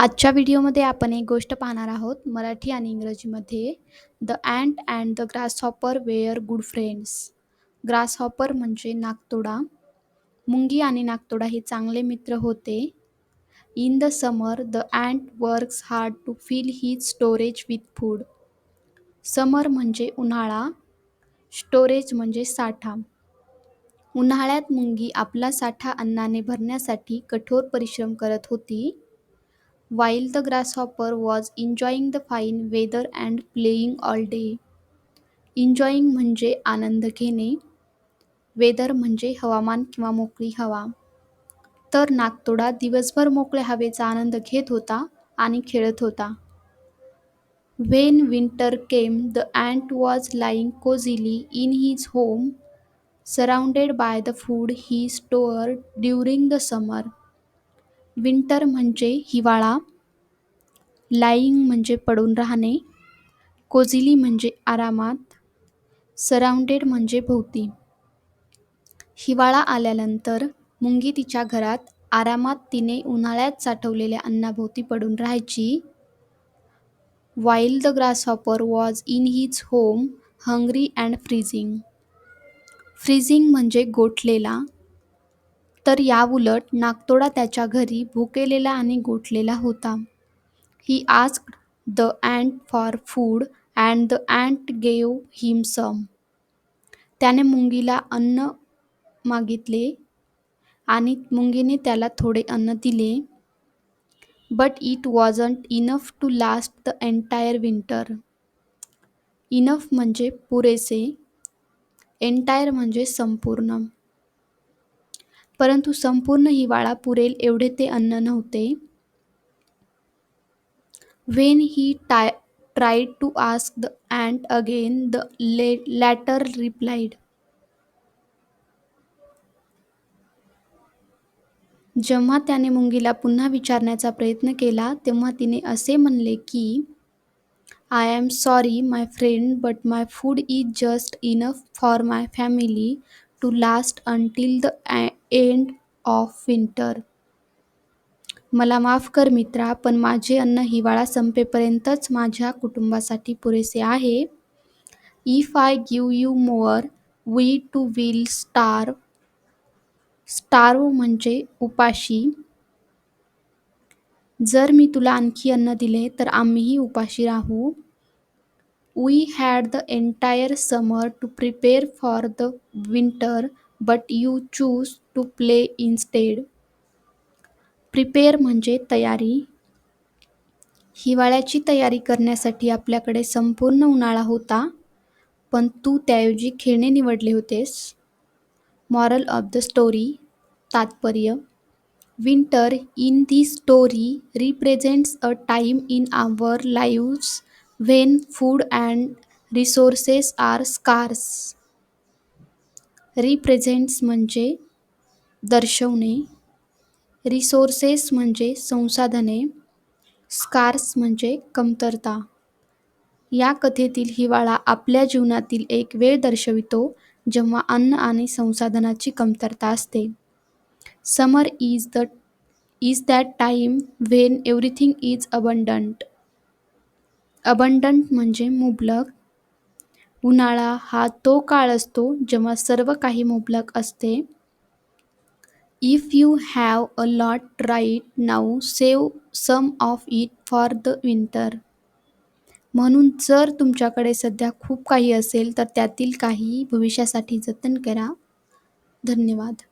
आजच्या व्हिडिओमध्ये आपण एक गोष्ट पाहणार आहोत मराठी आणि इंग्रजीमध्ये. The ant and the grasshopper were good friends grasshopper म्हणजे नागतोडा. मुंगी आणि नागतोडा हे चांगले मित्र होते. In the summer the ant works hard to fill his storage with food summer म्हणजे उन्हाळा. स्टोरेज म्हणजे साठा. उन्हाळ्यात मुंगी आपला साठा अन्नाने भरण्यासाठी कठोर परिश्रम करत होती. While the grasshopper was enjoying the fine weather and playing all day. enjoying म्हणजे आनंद घेणे वेदर म्हणजे हवामान किंवा मोकळी हवा तर नागतोडा दिवसभर मोकळ्या हवेचा आनंद घेत होता आणि खेळत होता when winter came the ant was lying cozily in his home surrounded by the food he store during the summer winter म्हणजे हिवाळा लाईंग म्हणजे पडून राहणे कोझिली म्हणजे आरामात सराउंडेड म्हणजे भोवती. हिवाळा आल्यानंतर मुंगी तिच्या घरात आरामात तिने उन्हाळ्यात साठवलेल्या अन्नाभोवती पडून राहायची. While the grasshopper was in his home hungry and freezing freezing म्हणजे गोठलेला तर याउलट नागतोडा त्याच्या घरी भुकेलेला आणि गोठलेला होता. He asked the ant for food and the ant gave him some. त्याने मुंगीला अन्न मागितले आणि मुंगीने त्याला थोडे अन्न दिले. But it wasn't enough to last the entire winter enough म्हणजे पुरेसे. एंटायर म्हणजे संपूर्ण. परंतु संपूर्ण हिवाळा पुरेल एवढे ते अन्न नव्हते. When he tie tried to ask the ant again the lay latter replied जेव्हा त्याने मुंगीला पुन्हा विचारण्याचा प्रयत्न केला तेव्हा तिने असे म्हणले की I am sorry my friend but my food is just enough for my family to last until the end of winter मला माफ़ कर मित्रा, पण माझे अन्न हिवाळा संपेपर्यंतच माझ्या कुटुंबासाठी पुरेसे आहे. If I give you more we too will star starve म्हणजे उपाशी. जर मी तुला आणखी अन्न दिले, तर आम्हीही उपाशी राहू. We had the entire summer to prepare for the winter but you choose to play instead prepare म्हणजे तयारी. हिवाळ्याची तयारी करण्यासाठी आपल्याकडे संपूर्ण उन्हाळा होता पण तू त्याऐवजी खेळणे निवडले होतेस. मॉरल ऑफ द स्टोरी तात्पर्य. Winter in the story represents a time in our lives when food and resources are scarce represents म्हणजे दर्शवणे. रिसोर्सेस म्हणजे संसाधने. स्कार्स म्हणजे कमतरता. या कथेतील हिवाळा आपल्या जीवनातील एक वेळ दर्शवितो जेव्हा अन्न आणि संसाधनाची कमतरता असते. Summer is the is that time when everything is abundant abundant म्हणजे मुबलक. उन्हाळा हा तो काळ असतो जेव्हा सर्व काही मुबलक असते. If you have a lot right now save some of it for the winter म्हणून जर तुमच्याकडे सध्या खूप काही असेल तर त्यातील काही भविष्यासाठी जतन करा. धन्यवाद.